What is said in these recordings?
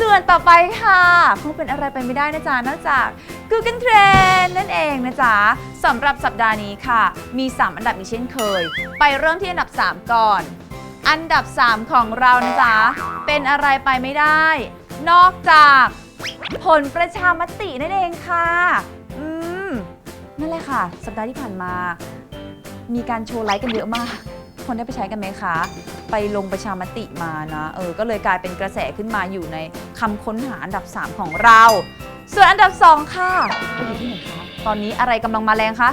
ส่วนต่อไปค่ะคงเป็นอะไรไปไม่ได้นะจ๊ะนอกจาก Google Trend นั่นเองนะจ๊ะสำหรับสัปดาห์นี้ค่ะ มี 3 อันดับอีกเช่นเคย ไปเริ่มที่อันดับ 3 ก่อน อันดับ 3 ของเรานะจ๊ะเป็นอะไรไปไม่ได้ นอกจากผลประชามตินั่นเองค่ะ อืมนั่นแหละค่ะ สัปดาห์ที่ผ่านมา มีการโชว์ไลค์กันเยอะมาก คนได้ไปใช้กันไหมคะ ไปลงประชามติมานะเออก็เลยกลายเป็นกระแสขึ้นมาอยู่ในคำค้นหาอันดับ 3 ของเรา ส่วนอันดับ 2 ค่ะไปอยู่ที่ไหนคะตอนนี้อะไรกำลังมาแรงคะ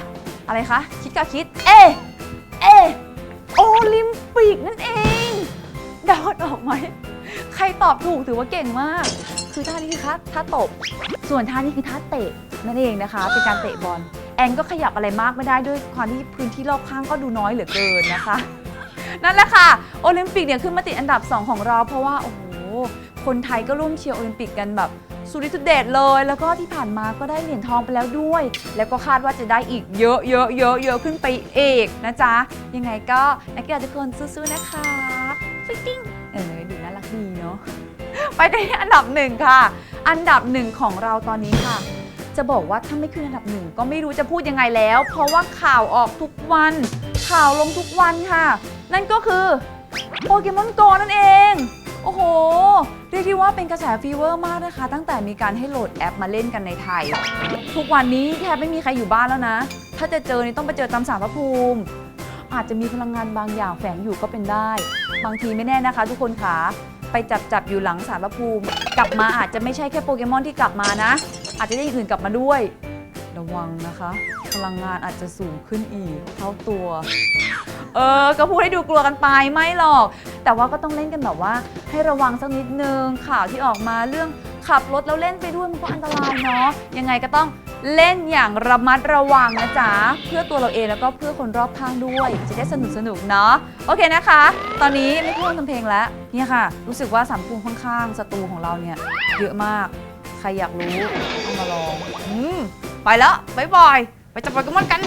อะไรคะคิดกับคิด เอเอโอลิมปิกนั่นเองเดาออกไหมใครตอบถูกถือว่าเก่งมาก คือท่านี้คือท่าท่าตบ ส่วนท่านี้คือท่าเตะนั่นเองนะคะ เป็นการเตะบอลแอนก็ขยับอะไรมากไม่ได้ด้วยความที่พื้นที่รอบข้างก็ดูน้อยเหลือเกินนะคะ นั่นแหละค่ะ โอลิมปิกเนี่ยขึ้นมาติดอันดับ 2 ของเรา เพราะว่าโอ้โหคนไทยก็ร่วมเชียร์โอลิมปิกกันแบบสุริสุดเดชเลย แล้วก็ที่ผ่านมาก็ได้เหรียญทองไปแล้วด้วย แล้วก็คาดว่าจะได้อีกเยอะเยอะเยอะเยอะขึ้นไปเอกนะจ๊ะ ยังไงก็นักกีฬาทุกคนสู้ๆนะคะฟิตติ้งเออดูน่ารักดีเนาะไปที่อันดับหนึ่งค่ะ อันดับหนึ่งของเราตอนนี้ค่ะ จะบอกว่าถ้าไม่ขึ้นอันดับหนึ่งก็ไม่รู้จะพูดยังไงแล้ว เพราะว่าข่าวออกทุกวัน ข่าวลงทุกวันค่ะ นั่นก็คือโปเกมอนโกนั่นเอง โอ้โห เรียกได้ว่าเป็นกระแสฟีเวอร์มากนะคะ ตั้งแต่มีการให้โหลดแอปมาเล่นกันในไทย ทุกวันนี้แทบไม่มีใครอยู่บ้านแล้วนะ ถ้าจะเจอนี่ต้องไปเจอตามสารพระภูมิ อาจจะมีพลังงานบางอย่างแฝงอยู่ก็เป็นได้ บางทีไม่แน่นะคะ ทุกคนคะไปจับจับอยู่หลังสารพระภูมิ กลับมาอาจจะไม่ใช่แค่โปเกมอนที่กลับมานะ อาจจะได้อย่างอื่นกลับมาด้วย ระวังนะคะ พลังงานอาจจะสูงขึ้นอีกเท่าตัว เออ ก็พูดให้ดูกลัวกันไปไม่หรอก แต่ว่าก็ต้องเล่นกันแบบว่า ให้ระวังสักนิดนึงข่าวที่ออกมาเรื่องขับรถแล้วเล่นไปด้วยมันก็อันตรายเนาะยังไงก็ต้องเล่นอย่างระมัดระวังนะจ๊ะ เพื่อตัวเราเองแล้วก็เพื่อคนรอบข้างด้วย จะได้สนุกสนุกเนาะโอเคนะคะ ตอนนี้ไม่พูดทำเพลงแล้วเนี่ยค่ะ รู้สึกว่าสามภูมิข้างๆสตูของเราเนี่ยเยอะมาก ใครอยากรู้ต้องมาลอง ไปแล้วบ๊ายบาย ไปจับโปเกมอนกัน